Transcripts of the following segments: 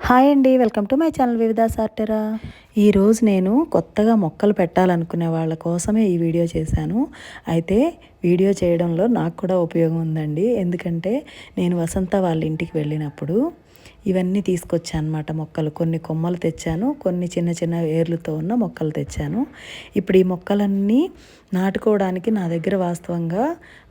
Hi అండి welcome to my channel వివిధ సార్టెరా. ఈరోజు నేను కొత్తగా మొక్కలు పెట్టాలనుకునే వాళ్ళ కోసమే ఈ వీడియో చేశాను. అయితే వీడియో చేయడంలో నాకు కూడా ఉపయోగం ఉందండి. ఎందుకంటే నేను వసంత వాళ్ళ ఇంటికి వెళ్ళినప్పుడు ఇవన్నీ తీసుకొచ్చాను అనమాట మొక్కలు. కొన్ని కొమ్మలు తెచ్చాను కొన్ని చిన్న చిన్న వేర్లతో ఉన్న మొక్కలు తెచ్చాను. ఇప్పుడు ఈ మొక్కలన్నీ నాటుకోవడానికి నా దగ్గర వాస్తవంగా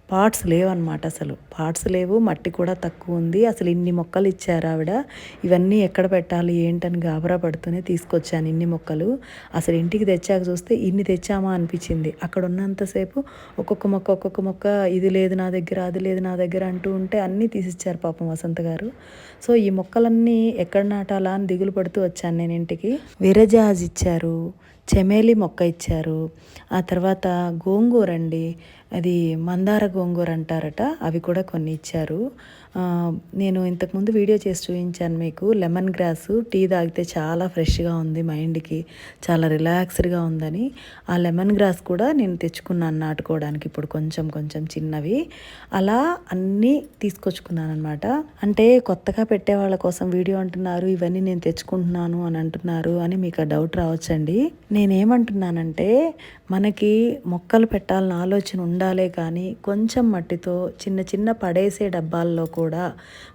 పార్ట్స్ లేవన్నమాట అసలు. పార్ట్స్ లేవు మట్టి కూడా తక్కువ ఉంది. అసలు ఇన్ని మొక్కలు ఇచ్చారు ఆవిడ. ఇవన్నీ ఎక్కడ పెట్టాలి ఏంటని గాబరా పడుతూనే తీసుకొచ్చాను ఇన్ని మొక్కలు. అసలు ఇంటికి తెచ్చాక చూస్తే ఇన్ని తెచ్చామా అనిపించింది. అక్కడ ఉన్నంతసేపు ఒక్కొక్క మొక్క ఒక్కొక్క మొక్క ఇది లేదు నా దగ్గర అది లేదు నా దగ్గర అంటూ ఉంటే అన్నీ తీసిచ్చారు పాపం వసంత గారు. సో ఈ మొక్కలన్నీ ఎక్కడ నాటాలా అని దిగులు పడుతూ వచ్చాను నేను ఇంటికి. విరజాజ్ ఇచ్చారు చెమేలి మొక్క ఇచ్చారు ఆ తర్వాత గోంగూర అండి. అది మందార గోంగూర అంటారట అవి కూడా కొన్ని ఇచ్చారు. నేను ఇంతకుముందు వీడియో చేసి చూపించాను మీకు. లెమన్ గ్రాస్ టీ తాగితే చాలా ఫ్రెష్గా ఉంది మైండ్కి చాలా రిలాక్స్డ్గా ఉందని. ఆ లెమన్ గ్రాస్ కూడా నేను తెచ్చుకున్నాను నాటుకోవడానికి ఇప్పుడు కొంచెం కొంచెం చిన్నవి. అలా అన్నీ తీసుకొచ్చుకున్నాను అనమాట అంటే కొత్తగా పెట్టే వాళ్ళ కోసం వీడియో అంటున్నారు ఇవన్నీ నేను తెచ్చుకుంటున్నాను అని అంటున్నారు అని మీకు ఆ డౌట్ రావచ్చండి. నేనేమంటున్నానంటే మనకి మొక్కలు పెట్టాలని ఆలోచన ఉండాలే కానీ కొంచెం మట్టితో చిన్న చిన్న పడేసే డబ్బాల్లో కూడా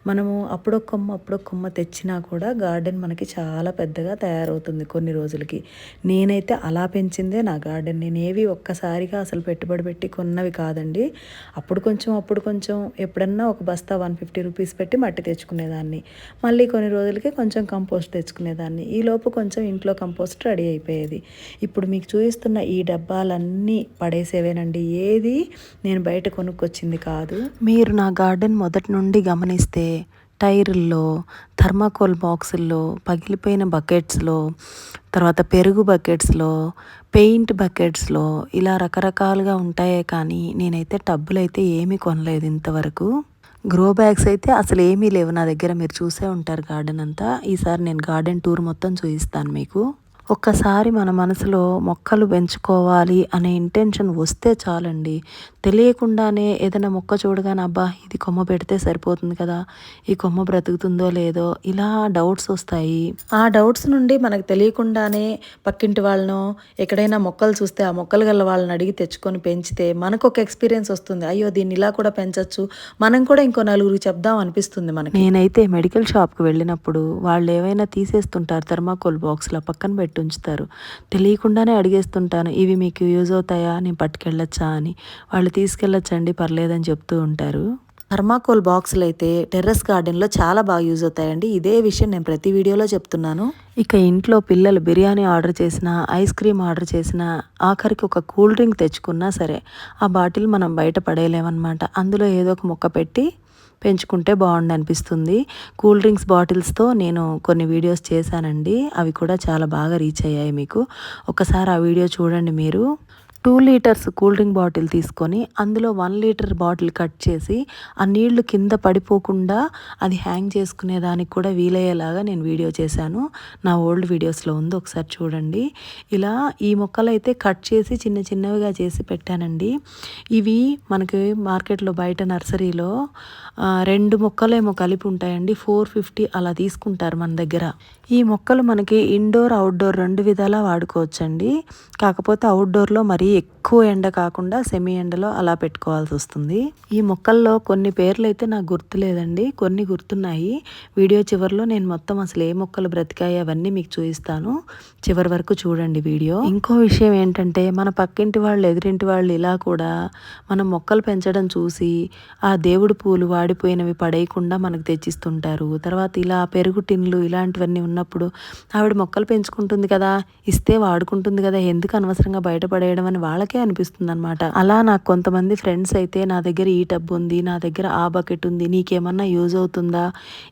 మనము అప్పుడో కొమ్మ అప్పుడో కొమ్మ తెచ్చినా కూడా గార్డెన్ మనకి చాలా పెద్దగా తయారవుతుంది కొన్ని రోజులకి. నేనైతే అలా పెంచిందే నా గార్డెన్. నేను ఏవి ఒక్కసారిగా అసలు పెట్టుబడి పెట్టి కొన్నవి కాదండి. అప్పుడు కొంచెం అప్పుడు కొంచెం ఎప్పుడన్నా ఒక బస్తా వన్ ఫిఫ్టీ రూపీస్ పెట్టి మట్టి తెచ్చుకునేదాన్ని. మళ్ళీ కొన్ని రోజులకి కొంచెం కంపోస్ట్ తెచ్చుకునేదాన్ని. ఈలోపు కొంచెం ఇంట్లో కంపోస్ట్ రెడీ అయిపోయేది. ఇప్పుడు మీకు చూపిస్తున్న ఈ డబ్బాలన్నీ పడేసేవేనండి. ఏది నేను బయట కొనుక్కొచ్చింది కాదు. మీరు నా గార్డెన్ మొదటి నుండి గమనిస్తే టైర్ల్లో థర్మాకోల్ బాక్సుల్లో పగిలిపోయిన బకెట్స్లో తర్వాత పెరుగు బకెట్స్లో పెయింట్ బకెట్స్లో ఇలా రకరకాలుగా ఉంటాయే కానీ నేనైతే టబ్బులు అయితే ఏమీ కొనలేదు ఇంతవరకు. గ్రో బ్యాగ్స్ అయితే అసలు ఏమీ లేవు నా దగ్గర. మీరు చూసే ఉంటారు గార్డెన్ అంతా. ఈసారి నేను గార్డెన్ టూర్ మొత్తం చూపిస్తాను మీకు. ఒక్కసారి మన మనసులో మొక్కలు పెంచుకోవాలి అనే ఇంటెన్షన్ వస్తే చాలండి. తెలియకుండానే ఏదైనా మొక్క చూడగానే అబ్బా ఇది కొమ్మ పెడితే సరిపోతుంది కదా ఈ కొమ్మ బ్రతుకుతుందో లేదో ఇలా డౌట్స్ వస్తాయి. ఆ డౌట్స్ నుండి మనకు తెలియకుండానే పక్కింటి వాళ్ళను ఎక్కడైనా మొక్కలు చూస్తే ఆ మొక్కలు గల వాళ్ళని అడిగి తెచ్చుకొని పెంచితే మనకు ఒక ఎక్స్పీరియన్స్ వస్తుంది. అయ్యో దీన్ని ఇలా కూడా పెంచవచ్చు మనం కూడా ఇంకో నలుగురికి చెప్దాం అనిపిస్తుంది మనకి. నేనైతే మెడికల్ షాప్కి వెళ్ళినప్పుడు వాళ్ళు ఏవైనా తీసేస్తుంటారు థర్మాకోల్ బాక్స్లో పక్కన పెట్టి ఉంచుతారు. తెలియకుండానే అడిగేస్తుంటాను ఇవి మీకు యూజ్ అవుతాయా? నేను పట్టుకెళ్ళొచ్చా? అని. వాళ్ళు తీసుకెళ్ళొచ్చండి పర్లేదని చెప్తూ ఉంటారు. థర్మాకోల్ బాక్సులు అయితే టెర్రస్ గార్డెన్లో చాలా బాగా యూజ్ అవుతాయండి. ఇదే విషయం నేను ప్రతి వీడియోలో చెప్తున్నాను. ఇక ఇంట్లో పిల్లలు బిర్యానీ ఆర్డర్ చేసిన ఐస్ క్రీమ్ ఆర్డర్ చేసిన ఆఖరికి ఒక కూల్ డ్రింక్ తెచ్చుకున్నా సరే ఆ బాటిల్ మనం బయట పడేయలేమన్నమాట. అందులో ఏదో ఒక మొక్క పెట్టి పెంచుకుంటే బాగుండు అనిపిస్తుంది. కూల్ డ్రింక్స్ బాటిల్స్తో నేను కొన్ని వీడియోస్ చేశానండి. అవి కూడా చాలా బాగా రీచ్ అయ్యాయి మీకు. ఒకసారి ఆ వీడియో చూడండి మీరు. Two litres cool drink bottle తీసుకొని అందులో వన్ లీటర్ బాటిల్ కట్ చేసి ఆ నీళ్ళు కింద పడిపోకుండా అది హ్యాంగ్ చేసుకునే దానికి కూడా వీలయ్యేలాగా నేను వీడియో చేశాను. నా ఓల్డ్ వీడియోస్లో ఉంది ఒకసారి చూడండి. ఇలా ఈ మొక్కలు అయితే కట్ చేసి చిన్న చిన్నవిగా చేసి పెట్టానండి. ఇవి మనకి మార్కెట్లో బయట నర్సరీలో రెండు మొక్కలేమో కలిపి ఉంటాయండి. ఫోర్ ఫిఫ్టీ అలా తీసుకుంటారు మన దగ్గర. ఈ మొక్కలు మనకి ఇండోర్ అవుట్డోర్ రెండు విధాలా వాడుకోవచ్చండి. కాకపోతే అవుట్డోర్లో మరీ ఎక్కువ ఎండ కాకుండా సెమీ ఎండలో అలా పెట్టుకోవాల్సి వస్తుంది. ఈ మొక్కల్లో కొన్ని పేర్లు అయితే నాకు గుర్తులేదండి. కొన్ని గుర్తున్నాయి. వీడియో చివరిలో నేను మొత్తం అసలు ఏ మొక్కలు బ్రతికాయి అవన్నీ మీకు చూపిస్తాను. చివరి వరకు చూడండి వీడియో. ఇంకో విషయం ఏంటంటే మన పక్కింటి వాళ్ళు ఎదురింటి వాళ్ళు ఇలా కూడా మనం మొక్కలు పెంచడం చూసి ఆ దేవుడి పూలు వాడిపోయినవి పడేయకుండా మనకు తెచ్చిస్తుంటారు. తర్వాత ఇలా పెరుగు టిన్లు ఇలాంటివన్నీ ఉన్నప్పుడు ఆవిడ మొక్కలు పెంచుకుంటుంది కదా ఇస్తే వాడుకుంటుంది కదా ఎందుకు అనవసరంగా బయటపడేయడం అని వాళ్ళకే అనిపిస్తుంది అనమాట అలా నాకు కొంతమంది ఫ్రెండ్స్ అయితే నా దగ్గర ఈ టబ్ ఉంది నా దగ్గర ఆ బకెట్ ఉంది నీకేమన్నా యూజ్ అవుతుందా?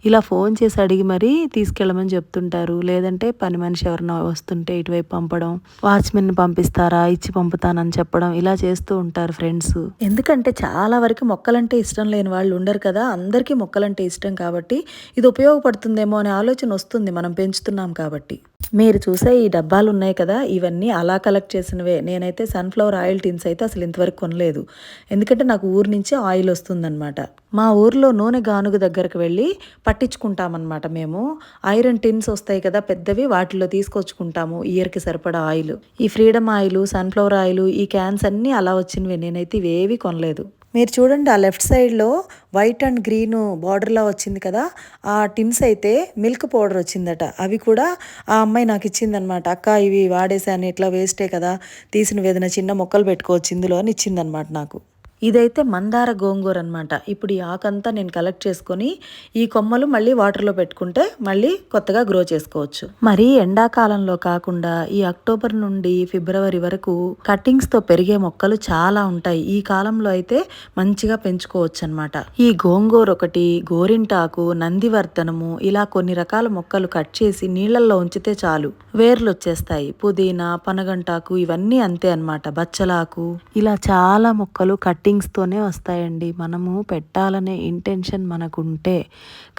ఇలా ఫోన్ చేసి అడిగి మరీ తీసుకెళ్ళమని చెప్తుంటారు. లేదంటే పని మనిషి ఎవరన్నా వస్తుంటే ఇటువైపు పంపడం వాచ్మెన్ పంపిస్తారా ఇచ్చి పంపుతానని చెప్పడం ఇలా చేస్తూ ఉంటారు ఫ్రెండ్స్ ఎందుకంటే చాలా వరకు మొక్కలంటే ఇష్టం లేని వాళ్ళు ఉండరు కదా. అందరికీ మొక్కలంటే ఇష్టం కాబట్టి ఇది ఉపయోగపడుతుందేమో అనే ఆలోచన వస్తుంది మనం పెంచుతున్నాం కాబట్టి. మీరు చూసే ఈ డబ్బాలు ఉన్నాయి కదా ఇవన్నీ అలా కలెక్ట్ చేసినవే. నేనైతే సన్ఫ్లవర్ ఆయిల్ టిన్స్ అయితే అసలు ఇంతవరకు కొనలేదు. ఎందుకంటే నాకు ఊరు నుంచి ఆయిల్ వస్తుందన్నమాట. మా ఊర్లో నూనె గానుగ దగ్గరకు వెళ్ళి పట్టించుకుంటామన్నమాట మేము. ఐరన్ టిన్స్ వస్తాయి కదా పెద్దవి వాటిలో తీసుకొచ్చుకుంటాము ఇయర్కి సరిపడా ఆయిల్ ఈ ఫ్రీడమ్ ఆయిల్ సన్ఫ్లవర్ ఆయిల్ ఈ క్యాన్స్ అన్నీ అలా వచ్చినవి. నేనైతే ఇవేవి కొనలేదు. మీరు చూడండి ఆ లెఫ్ట్ సైడ్లో వైట్ అండ్ గ్రీన్ బార్డర్లా వచ్చింది కదా ఆ టిన్స్ అయితే మిల్క్ పౌడర్ వచ్చిందట. అవి కూడా ఆ అమ్మాయి నాకు ఇచ్చిందనమాట అక్క ఇవి వాడేసాను ఇట్లా వేస్టే కదా తీసిన ఏదైనా చిన్న మొక్కలు పెట్టుకోవచ్చు ఇందులో అని ఇచ్చిందనమాట నాకు. ఇదైతే మందార గోంగూర అనమాట ఇప్పుడు ఈ ఆకంతా నేను కలెక్ట్ చేసుకొని ఈ కొమ్మలు మళ్ళీ వాటర్లో పెట్టుకుంటే మళ్ళీ కొత్తగా గ్రో చేసుకోవచ్చు. మరి ఎండాకాలంలో కాకుండా ఈ అక్టోబర్ నుండి ఫిబ్రవరి వరకు కట్టింగ్స్తో పెరిగే మొక్కలు చాలా ఉంటాయి. ఈ కాలంలో అయితే మంచిగా పెంచుకోవచ్చు అనమాట ఈ గోంగూర ఒకటి గోరింటాకు నందివర్ధనము ఇలా కొన్ని రకాల మొక్కలు కట్ చేసి నీళ్ళలో ఉంచితే చాలు. వేర్లు వచ్చేస్తాయి. పుదీనా పనగంటాకు ఇవన్నీ అంతే అనమాట బచ్చలాకు ఇలా చాలా మొక్కలు కట్టి సెట్టింగ్స్తోనే వస్తాయండి. మనము పెట్టాలనే ఇంటెన్షన్ మనకుంటే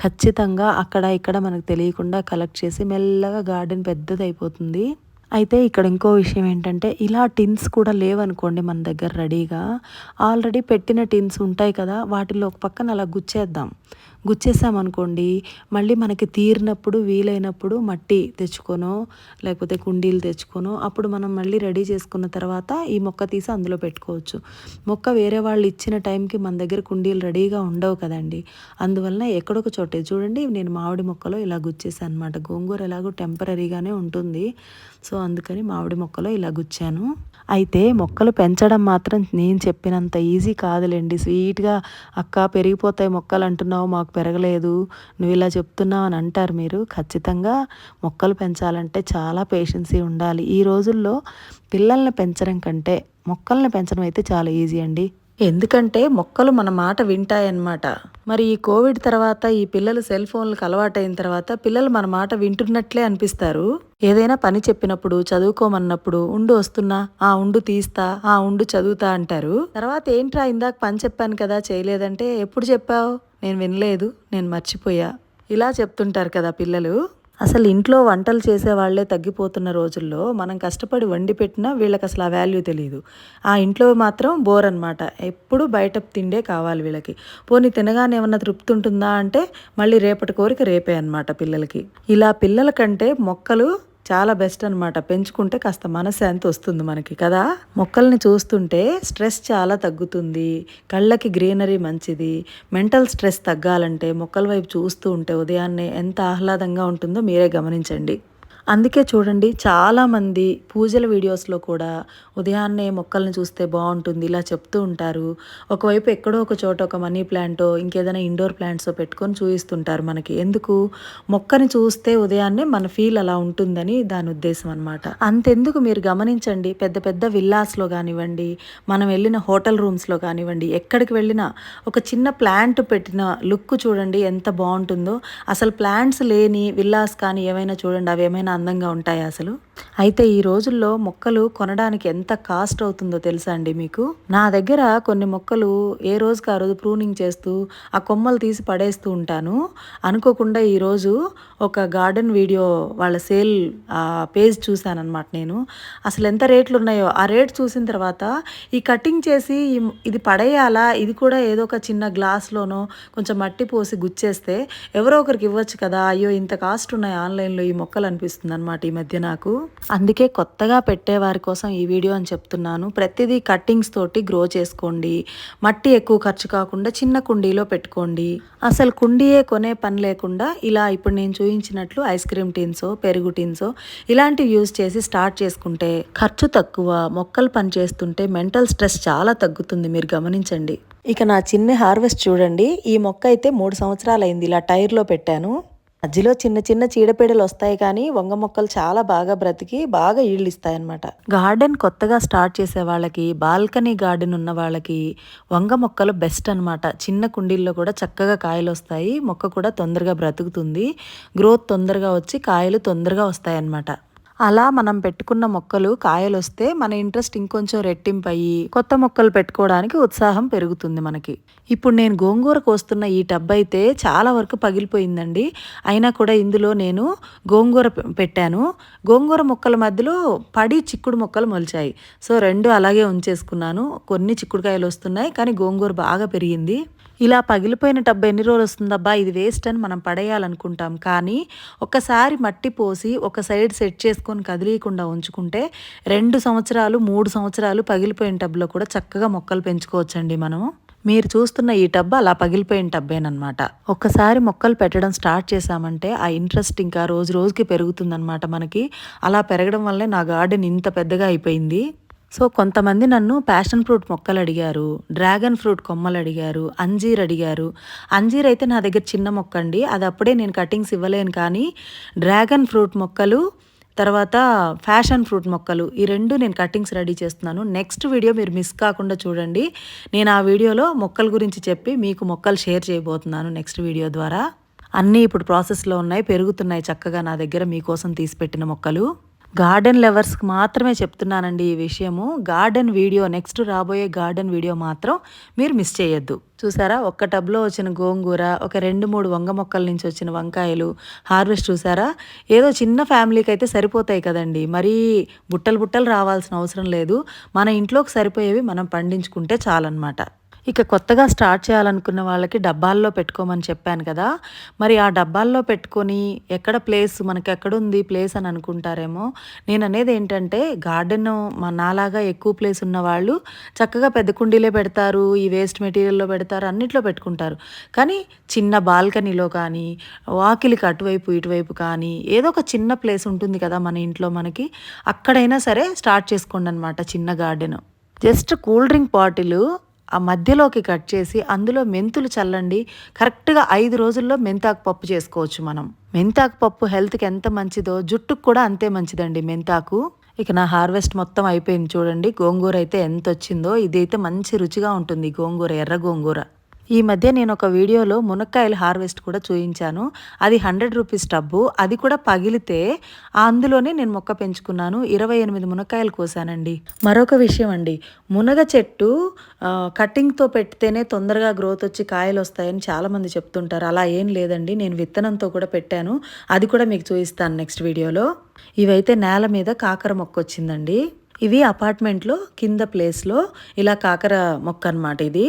ఖచ్చితంగా అక్కడ ఇక్కడ మనకు తెలియకుండా కలెక్ట్ చేసి మెల్లగా గార్డెన్ పెద్దదైపోతుంది. అయితే ఇక్కడ ఇంకో విషయం ఏంటంటే ఇలా టిన్స్ కూడా లేవనుకోండి మన దగ్గర రెడీగా. ఆల్రెడీ పెట్టిన టిన్స్ ఉంటాయి కదా వాటిలో ఒక పక్కన అలా గుచ్చేద్దాం. గుచ్చేసామనుకోండి మళ్ళీ మనకి తీరినప్పుడు వీలైనప్పుడు మట్టి తెచ్చుకొనో లేకపోతే కుండీలు తెచ్చుకోనో అప్పుడు మనం మళ్ళీ రెడీ చేసుకున్న తర్వాత ఈ మొక్క తీసి అందులో పెట్టుకోవచ్చు. మొక్క వేరే వాళ్ళు ఇచ్చిన టైంకి మన దగ్గర కుండీలు రెడీగా ఉండవు కదండి. అందువలన ఎక్కడొక చోటే చూడండి నేను మామిడి మొక్కలో ఇలా గుచ్చేసాను అనమాట గోంగూర ఎలాగో టెంపరీగానే ఉంటుంది. సో అందుకని మామిడి మొక్కలో ఇలా గుచ్చాను. అయితే మొక్కలు పెంచడం మాత్రం నేను చెప్పినంత ఈజీ కాదులేండి. స్వీట్గా అక్క పెరిగిపోతాయి మొక్కలు అంటున్నావు మాకు పెరగలేదు నువ్వు ఇలా చెప్తున్నావు అని అంటారు మీరు. ఖచ్చితంగా మొక్కలు పెంచాలంటే చాలా పేషెన్సీ ఉండాలి. ఈ రోజుల్లో పిల్లల్ని పెంచడం కంటే మొక్కల్ని పెంచడం అయితే చాలా ఈజీ అండి. ఎందుకంటే మొక్కలు మన మాట వింటాయన్నమాట. మరి ఈ కోవిడ్ తర్వాత ఈ పిల్లలు సెల్ ఫోన్లకు అలవాటైన తర్వాత పిల్లలు మన మాట వింటున్నట్లే అనిపిస్తారు. ఏదైనా పని చెప్పినప్పుడు చదువుకోమన్నప్పుడు ఉండు వస్తున్నా ఆ ఉండు తీస్తా ఆ ఉండు చదువుతా అంటారు. తర్వాత ఏంట్రా ఇందాక పని చెప్పాను కదా చేయలేదంటే ఎప్పుడు చెప్పావు? నేను వినలేదు నేను మర్చిపోయా. ఇలా చెప్తుంటారు కదా పిల్లలు. అసలు ఇంట్లో వంటలు చేసే వాళ్ళే తగ్గిపోతున్న రోజుల్లో మనం కష్టపడి వండి పెట్టినా వీళ్ళకి అసలు ఆ వాల్యూ తెలియదు ఆ ఇంట్లో మాత్రం బోర్ అనమాట ఎప్పుడు బయట తిండే కావాలి వీళ్ళకి. పోనీ తినగానే ఏమన్నా తృప్తి ఉంటుందా అంటే మళ్ళీ రేపటి కోరిక రేపే అనమాట పిల్లలకి. ఇలా పిల్లల కంటే మొక్కలు చాలా బెస్ట్ అనమాట పెంచుకుంటే కాస్త మనశ్శాంతి వస్తుంది మనకి కదా? మొక్కల్ని చూస్తుంటే స్ట్రెస్ చాలా తగ్గుతుంది. కళ్ళకి గ్రీనరీ మంచిది. మెంటల్ స్ట్రెస్ తగ్గాలంటే మొక్కల వైపు చూస్తూ ఉంటే ఉదయాన్నే ఎంత ఆహ్లాదంగా ఉంటుందో మీరే గమనించండి. అందుకే చూడండి చాలామంది పూజల వీడియోస్లో కూడా ఉదయాన్నే మొక్కల్ని చూస్తే బాగుంటుంది ఇలా చెప్తూ ఉంటారు. ఒకవైపు ఎక్కడో ఒక చోట ఒక మనీ ప్లాంటో ఇంకేదైనా ఇండోర్ ప్లాంట్సో పెట్టుకొని చూపిస్తుంటారు మనకి. ఎందుకు? మొక్కని చూస్తే ఉదయాన్నే మన ఫీల్ అలా ఉంటుందని దాని ఉద్దేశం అనమాట అంతెందుకు మీరు గమనించండి పెద్ద పెద్ద విల్లాస్లో కానివ్వండి మనం వెళ్ళిన హోటల్ రూమ్స్లో కానివ్వండి ఎక్కడికి వెళ్ళినా ఒక చిన్న ప్లాంట్ పెట్టిన లుక్ చూడండి ఎంత బాగుంటుందో. అసలు ప్లాంట్స్ లేని విల్లాస్ కానీ ఏమైనా చూడండి అవి ఏమైనా అందంగా ఉంటాయి అసలు? అయితే ఈ రోజుల్లో మొక్కలు కొనడానికి ఎంత కాస్ట్ అవుతుందో తెలుసా అండి మీకు? నా దగ్గర కొన్ని మొక్కలు ఏ రోజుకి ఆ రోజు ప్రూనింగ్ చేస్తూ ఆ కొమ్మలు తీసి పడేస్తూ ఉంటాను. అనుకోకుండా ఈరోజు ఒక గార్డెన్ వీడియో వాళ్ళ సేల్ పేజ్ చూశానమాట నేను. అసలు ఎంత రేట్లు ఉన్నాయో ఆ రేట్ చూసిన తర్వాత ఈ కటింగ్ చేసి ఇది పడేయాలా? ఇది కూడా ఏదో ఒక చిన్న గ్లాస్లోనో కొంచెం మట్టి పోసి గుచ్చేస్తే ఎవరో ఒకరికి ఇవ్వచ్చు కదా? అయ్యో ఇంత కాస్ట్ ఉన్నాయి ఆన్లైన్లో ఈ మొక్కలు అనిపిస్తుంది. అనమాట ఈ మధ్య నాకు. అందుకే కొత్తగా పెట్టేవారి కోసం ఈ వీడియో అని చెప్తున్నాను. ప్రతిదీ కట్టింగ్స్ తోటి గ్రో చేసుకోండి. మట్టి ఎక్కువ ఖర్చు కాకుండా చిన్న కుండీలో పెట్టుకోండి. అసలు కుండీయే కొనే పని లేకుండా ఇలా ఇప్పుడు నేను చూపించినట్లు ఐస్ క్రీమ్ టిన్సో పెరుగు టిన్సో ఇలాంటివి యూజ్ చేసి స్టార్ట్ చేసుకుంటే ఖర్చు తక్కువ మొక్కలు పని చేస్తుంటే మెంటల్ స్ట్రెస్ చాలా తగ్గుతుంది. మీరు గమనించండి. ఇక నా చిన్న హార్వెస్ట్ చూడండి. ఈ మొక్క అయితే మూడు సంవత్సరాలు అయింది ఇలా టైర్లో పెట్టాను. మధ్యలో చిన్న చిన్న చీడపీడలు వస్తాయి కానీ వంగ మొక్కలు చాలా బాగా బ్రతికి బాగా ఈళ్ళు ఇస్తాయన్నమాట. గార్డెన్ కొత్తగా స్టార్ట్ చేసే వాళ్ళకి బాల్కనీ గార్డెన్ ఉన్న వాళ్ళకి వంగ మొక్కలు బెస్ట్ అనమాట చిన్న కుండీల్లో కూడా చక్కగా కాయలు వస్తాయి మొక్క కూడా తొందరగా బ్రతుకుతుంది. గ్రోత్ తొందరగా వచ్చి కాయలు తొందరగా వస్తాయన్నమాట. అలా మనం పెట్టుకున్న మొక్కలు కాయలు వస్తే మన ఇంట్రెస్ట్ ఇంకొంచెం రెట్టింపు అయ్యి కొత్త మొక్కలు పెట్టుకోవడానికి ఉత్సాహం పెరుగుతుంది మనకి. ఇప్పుడు నేను గోంగూర కోస్తున్న ఈ టబ్ అయితే చాలా వరకు పగిలిపోయిందండి. అయినా కూడా ఇందులో నేను గోంగూర పెట్టాను. గోంగూర మొక్కల మధ్యలో పడి చిక్కుడు మొక్కలు మొలిచాయి. సో రెండు అలాగే ఉంచేసుకున్నాను. కొన్ని చిక్కుడుకాయలు వస్తున్నాయి కానీ గోంగూర బాగా పెరిగింది. ఇలా పగిలిపోయిన టబ్బు ఎన్ని రోజులు వస్తుందబ్బా ఇది వేస్ట్ అని మనం పడేయాలనుకుంటాం. కానీ ఒకసారి మట్టి పోసి ఒక సైడ్ సెట్ చేసుకొని కదిలియకుండా ఉంచుకుంటే రెండు సంవత్సరాలు మూడు సంవత్సరాలు పగిలిపోయిన టబ్లో కూడా చక్కగా మొక్కలు పెంచుకోవచ్చండి మనము. మీరు చూస్తున్న ఈ టబ్ అలా పగిలిపోయిన టబ్బేనమాట ఒక్కసారి మొక్కలు పెట్టడం స్టార్ట్ చేశామంటే ఆ ఇంట్రెస్ట్ ఇంకా రోజు రోజుకి పెరుగుతుందన్నమాట మనకి. అలా పెరగడం వల్లే నా గార్డెన్ ఇంత పెద్దగా అయిపోయింది. సో కొంతమంది నన్ను ప్యాషన్ ఫ్రూట్ మొక్కలు అడిగారు డ్రాగన్ ఫ్రూట్ కొమ్మలు అడిగారు అంజీర్ అడిగారు. అంజీర్ అయితే నా దగ్గర చిన్న మొక్క అండి. అది అప్పుడే నేను కటింగ్స్ ఇవ్వలేను కానీ డ్రాగన్ ఫ్రూట్ మొక్కలు తర్వాత ఫ్యాషన్ ఫ్రూట్ మొక్కలు ఈ రెండు నేను కటింగ్స్ రెడీ చేస్తున్నాను. నెక్స్ట్ వీడియో మీరు మిస్ కాకుండా చూడండి. నేను ఆ వీడియోలో మొక్కల గురించి చెప్పి మీకు మొక్కలు షేర్ చేయబోతున్నాను నెక్స్ట్ వీడియో ద్వారా. అన్నీ ఇప్పుడు ప్రాసెస్లో ఉన్నాయి పెరుగుతున్నాయి చక్కగా నా దగ్గర మీకోసం తీసిపెట్టిన మొక్కలు. గార్డెన్ లవర్స్కి మాత్రమే చెప్తున్నానండి ఈ విషయము. గార్డెన్ వీడియో నెక్స్ట్ రాబోయే గార్డెన్ వీడియో మాత్రం మీరు మిస్ చేయొద్దు. చూసారా? ఒక్క టబ్లో వచ్చిన గోంగూర ఒక రెండు మూడు వంగ మొక్కల నుంచి వచ్చిన వంకాయలు హార్వెస్ట్ చూసారా? ఏదో చిన్న ఫ్యామిలీకి అయితే సరిపోతాయి కదండి. మరీ బుట్టలు బుట్టలు రావాల్సిన అవసరం లేదు. మన ఇంట్లోకి సరిపోయేవి మనం పండించుకుంటే చాలన్నమాట. ఇక కొత్తగా స్టార్ట్ చేయాలనుకున్న వాళ్ళకి డబ్బాల్లో పెట్టుకోమని చెప్పాను కదా మరి ఆ డబ్బాల్లో పెట్టుకొని ఎక్కడ ప్లేస్ మనకి ఎక్కడుంది ప్లేస్ అని అనుకుంటారేమో నేను అనేది ఏంటంటే గార్డెన్ నాలాగా ఎక్కువ ప్లేస్ ఉన్న వాళ్ళు చక్కగా పెద్ద కుండీలే పెడతారు ఈ వేస్ట్ మెటీరియల్లో పెడతారు అన్నిట్లో పెట్టుకుంటారు. కానీ చిన్న బాల్కనీలో కానీ వాకిలికి అటువైపు ఇటువైపు కానీ ఏదో ఒక చిన్న ప్లేస్ ఉంటుంది కదా మన ఇంట్లో మనకి అక్కడైనా సరే స్టార్ట్ చేసుకోండి అనమాట చిన్న garden. Just cool drink bottle ఆ మధ్యలోకి కట్ చేసి అందులో మెంతులు చల్లండి. కరెక్ట్గా ఐదు రోజుల్లో మెంతాకు పప్పు చేసుకోవచ్చు మనం. మెంతాకు పప్పు హెల్త్కి ఎంత మంచిదో జుట్టుకు కూడా అంతే మంచిదండి మెంతాకు. ఇక నా హార్వెస్ట్ మొత్తం అయిపోయింది చూడండి. గోంగూర అయితే ఎంత వచ్చిందో ఇదైతే మంచి రుచిగా ఉంటుంది గోంగూర ఎర్ర గోంగూర. ఈ మధ్య నేను ఒక వీడియోలో మునక్కాయల హార్వెస్ట్ కూడా చూయించాను. అది హండ్రెడ్ రూపీస్ టబ్బు. అది కూడా పగిలితే అందులోనే నేను మొక్క పెంచుకున్నాను. ఇరవై ఎనిమిది మునక్కాయలు కోసానండి. మరొక విషయం అండి. మునగ చెట్టు కటింగ్తో పెడితేనే తొందరగా గ్రోత్ వచ్చి కాయలు వస్తాయని చాలామంది చెప్తుంటారు. అలా ఏం లేదండి. నేను విత్తనంతో కూడా పెట్టాను. అది కూడా మీకు చూపిస్తాను నెక్స్ట్ వీడియోలో. ఇవైతే నేల మీద కాకర మొక్క వచ్చిందండి. ఇవి అపార్ట్మెంట్లో కింద ప్లేస్లో ఇలా కాకర మొక్క అనమాట ఇది.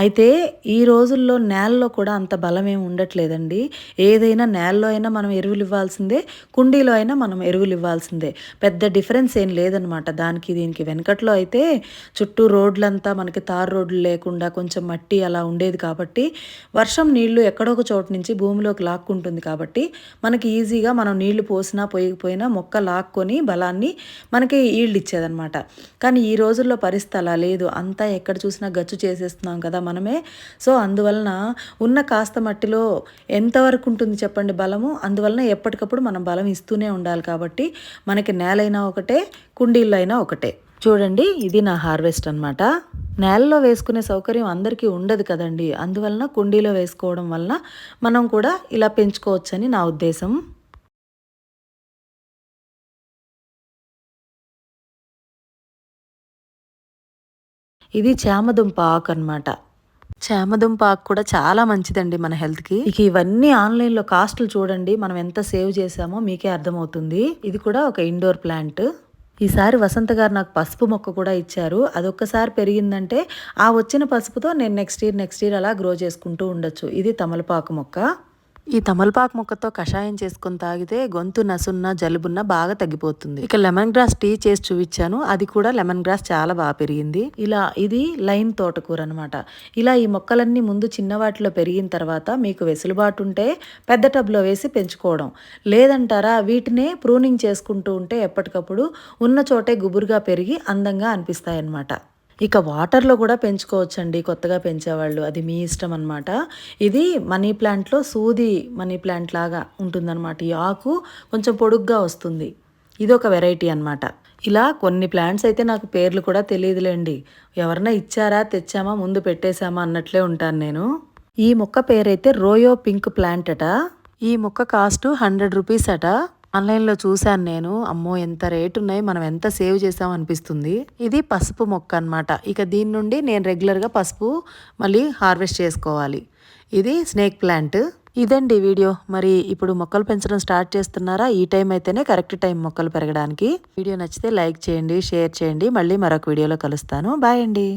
అయితే ఈ రోజుల్లో నేలలో కూడా అంత బలం ఏమి ఉండట్లేదండి. ఏదైనా నేలలో అయినా మనం ఎరువులు ఇవ్వాల్సిందే కుండీలో అయినా మనం ఎరువులు ఇవ్వాల్సిందే. పెద్ద డిఫరెన్స్ ఏం లేదనమాట దానికి దీనికి వెనకట్లో అయితే చుట్టూ రోడ్లంతా మనకి తారు రోడ్లు లేకుండా కొంచెం మట్టి అలా ఉండేది కాబట్టి వర్షం నీళ్ళు ఎక్కడో ఒక చోటు నుంచి భూమిలోకి లాక్కుంటుంది కాబట్టి మనకి ఈజీగా మనం నీళ్ళు పోసినా పోయకపోయినా మొక్క లాక్కొని బలాన్ని మనకి ఈళ్ళు ఇచ్చేదనమాట కానీ ఈ రోజుల్లో పరిస్థితి అలా లేదు. అంతా ఎక్కడ చూసినా గచ్చు చేసేస్తున్నాం కదా మనమే. సో అందువలన ఉన్న కాస్త మట్టిలో ఎంతవరకు ఉంటుంది చెప్పండి బలము? అందువలన ఎప్పటికప్పుడు మనం బలం ఇస్తూనే ఉండాలి కాబట్టి మనకి నేలైనా ఒకటే కుండీళ్ళు అయినా ఒకటే. చూడండి ఇది నా హార్వెస్ట్ అనమాట నేలలో వేసుకునే సౌకర్యం అందరికీ ఉండదు కదండి. అందువలన కుండీలో వేసుకోవడం వలన మనం కూడా ఇలా పెంచుకోవచ్చని నా ఉద్దేశం. ఇది చామదుంప ఆకు అనమాట చామదుంప ఆకు కూడా చాలా మంచిదండి మన హెల్త్కి. ఇక ఇవన్నీ ఆన్లైన్లో కాస్ట్లు చూడండి మనం ఎంత సేవ్ చేసామో మీకే అర్థమవుతుంది. ఇది కూడా ఒక ఇండోర్ ప్లాంట్. ఈసారి వసంత గారు నాకు పసుపు మొక్క కూడా ఇచ్చారు. అదొక్కసారి పెరిగిందంటే ఆ వచ్చిన పసుపుతో నేను నెక్స్ట్ ఇయర్ నెక్స్ట్ ఇయర్ అలా గ్రో చేసుకుంటూ ఉండొచ్చు. ఇది తమలపాకు మొక్క. ఈ తమలపాకు మొక్కతో కషాయం చేసుకొని తాగితే గొంతు నసున్న జలుబున్న బాగా తగ్గిపోతుంది. ఇక లెమన్ గ్రాస్ టీ చేసి చూపించాను. అది కూడా లెమన్ గ్రాస్ చాలా బాగా పెరిగింది. ఇలా ఇది లైన్ తోటకూర అనమాట ఇలా ఈ మొక్కలన్నీ ముందు చిన్న వాటిలో పెరిగిన తర్వాత మీకు వెసులుబాటు ఉంటే పెద్ద టబ్లో వేసి పెంచుకోవడం. లేదంటారా వీటినే ప్రూనింగ్ చేసుకుంటూ ఉంటే ఎప్పటికప్పుడు ఉన్న చోటే గుబురుగా పెరిగి అందంగా అనిపిస్తాయన్నమాట. ఇక వాటర్లో కూడా పెంచుకోవచ్చండి కొత్తగా పెంచేవాళ్ళు. అది మీ ఇష్టం అనమాట ఇది మనీ ప్లాంట్లో సూది మనీ ప్లాంట్ లాగా ఉంటుందన్నమాట. ఈ ఆకు కొంచెం పొడుగ్గా వస్తుంది. ఇది ఒక వెరైటీ అనమాట ఇలా కొన్ని ప్లాంట్స్ అయితే నాకు పేర్లు కూడా తెలియదులేండి ఎవరన్నా ఇచ్చారా తెచ్చామా ముందు పెట్టేశామా అన్నట్లే ఉంటాను నేను. ఈ మొక్క పేరైతే రోయో పింక్ ప్లాంట్ అట. ఈ మొక్క కాస్ట్ హండ్రెడ్ రూపీస్ అట. ఆన్లైన్లో చూశాను నేను. అమ్మో ఎంత రేటు ఉన్నాయి మనం ఎంత సేవ్ చేసాం అనిపిస్తుంది. ఇది పసుపు మొక్క అన్నమాట. ఇక దీని నుండి నేను రెగ్యులర్గా పసుపు మళ్ళీ హార్వెస్ట్ చేసుకోవాలి. ఇది స్నేక్ ప్లాంట్. ఇదండి వీడియో. మరి ఇప్పుడు మొక్కలు పెంచడం స్టార్ట్ చేస్తున్నారా? ఈ టైం అయితేనే కరెక్ట్ టైం మొక్కలు పెరగడానికి. వీడియో నచ్చితే లైక్ చేయండి షేర్ చేయండి. మళ్ళీ మరొక వీడియోలో కలుస్తాను. బాయ్ అండి.